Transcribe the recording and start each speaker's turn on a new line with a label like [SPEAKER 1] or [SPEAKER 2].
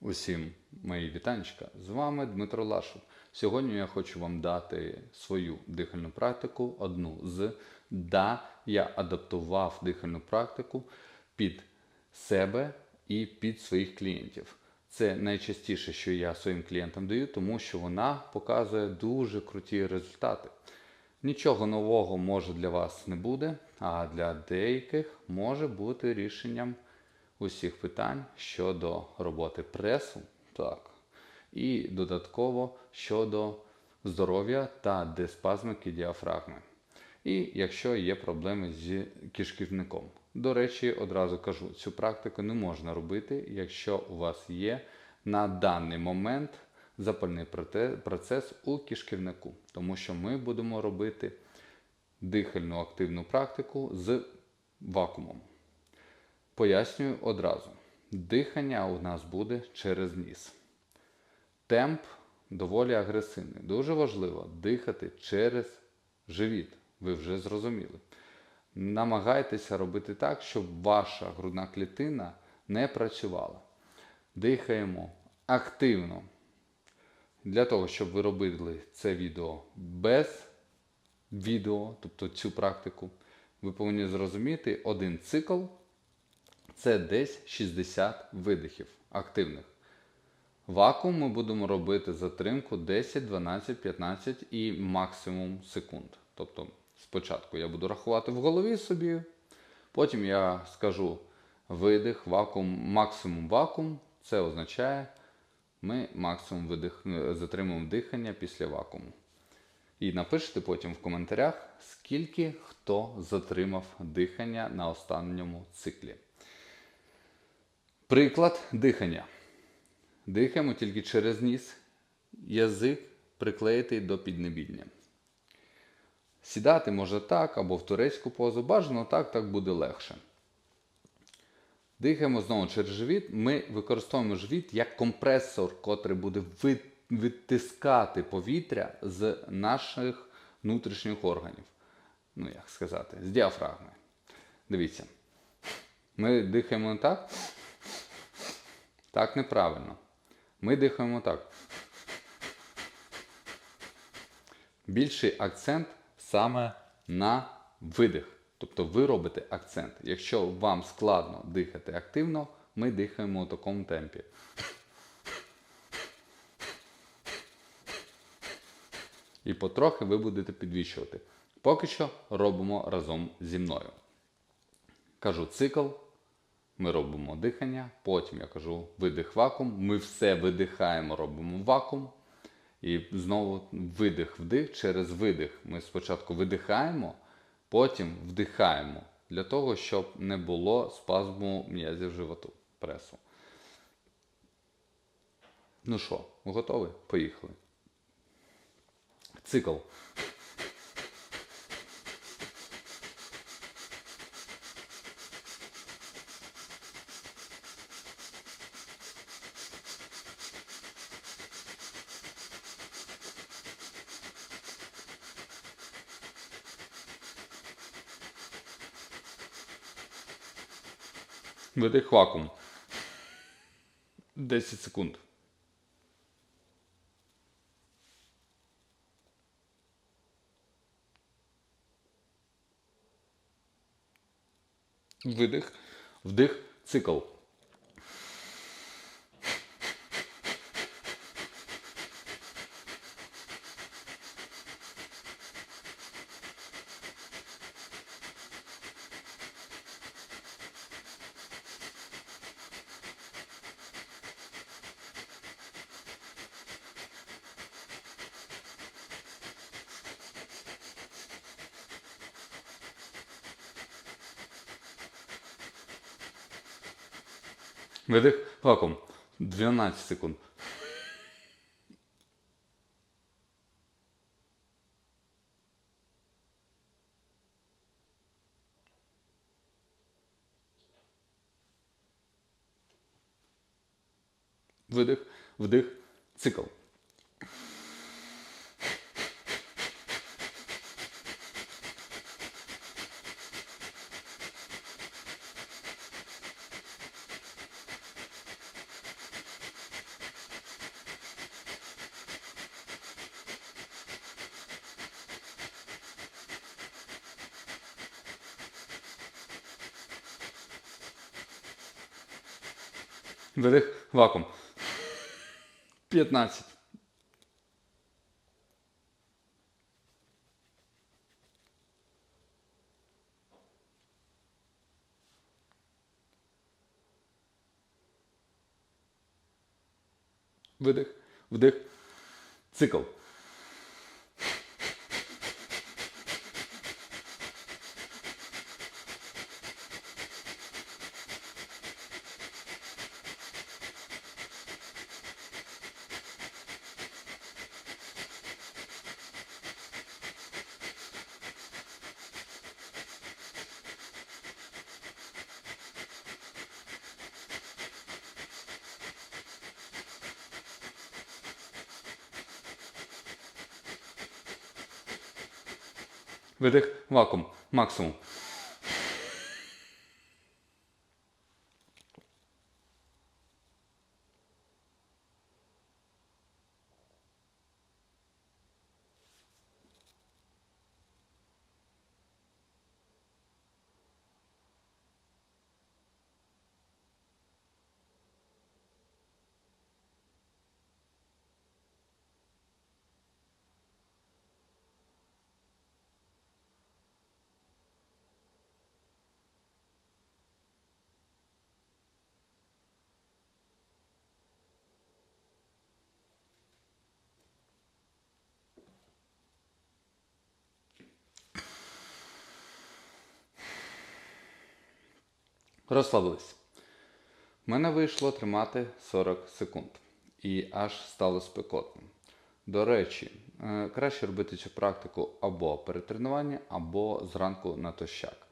[SPEAKER 1] Усім мої вітанечка. З вами Дмитро Лашов. Сьогодні я хочу вам дати свою дихальну практику, одну з да, я адаптував дихальну практику під себе і під своїх клієнтів. Це найчастіше, що я своїм клієнтам даю, тому що вона показує дуже круті результати. Нічого нового може для вас не буде, а для деяких може бути рішенням усіх питань щодо роботи пресу, так, і додатково щодо здоров'я та диспазмики діафрагми. І якщо є проблеми з кишківником. До речі, одразу кажу, цю практику не можна робити, якщо у вас є на даний момент запальний процес у кишківнику, тому що ми будемо робити дихальну активну практику з вакуумом. Пояснюю одразу. Дихання у нас буде через ніс. Темп доволі агресивний. Дуже важливо дихати через живіт. Ви вже зрозуміли. Намагайтеся робити так, щоб ваша грудна клітина не працювала. Дихаємо активно. Для того, щоб ви робили це відео без відео, тобто цю практику, ви повинні зрозуміти один цикл це десь 60 видихів активних. Вакуум ми будемо робити затримку 10, 12, 15 і максимум секунд. Тобто спочатку я буду рахувати в голові собі, потім я скажу видих, вакуум, максимум вакуум. Це означає, ми максимум видих, затримуємо дихання після вакууму. І напишіть потім в коментарях, скільки хто затримав дихання на останньому циклі. Приклад дихання. Дихаємо тільки через ніс, язик приклеїтий до піднебіння. Сідати може так, або в турецьку позу. Бажано так, так буде легше. Дихаємо знову через живіт. Ми використовуємо живіт як компресор, котрий буде ви- витискати повітря з наших внутрішніх органів. Ну, як сказати, з діафрагми. Дивіться. Ми дихаємо так. Так неправильно. Ми дихаємо так. Більший акцент саме на видих. Тобто ви робите акцент. Якщо вам складно дихати активно, ми дихаємо у такому темпі. І потрохи ви будете підвищувати. Поки що робимо разом зі мною. Кажу цикл, ми робимо дихання, потім я кажу видих вакуум. Ми все видихаємо, робимо вакуум. І знову видих, вдих через видих. Ми спочатку видихаємо, потім вдихаємо. Для того, щоб не було спазму м'язів животу, пресу. Ну що, готові? Поїхали. Цикл. Видих вакуум. 10 секунд. Видих, вдих, цикл. Видих, вакуум. 12 секунд. Видих, вдих, цикл. Видих, вакуум. 15. Видих, вдих. Цикл. Видих, вакуум. Максимум. Розслабились. У мене вийшло тримати 40 секунд. І аж стало спекотно. До речі, е, краще робити цю практику або перед тренуванням, або зранку натощак.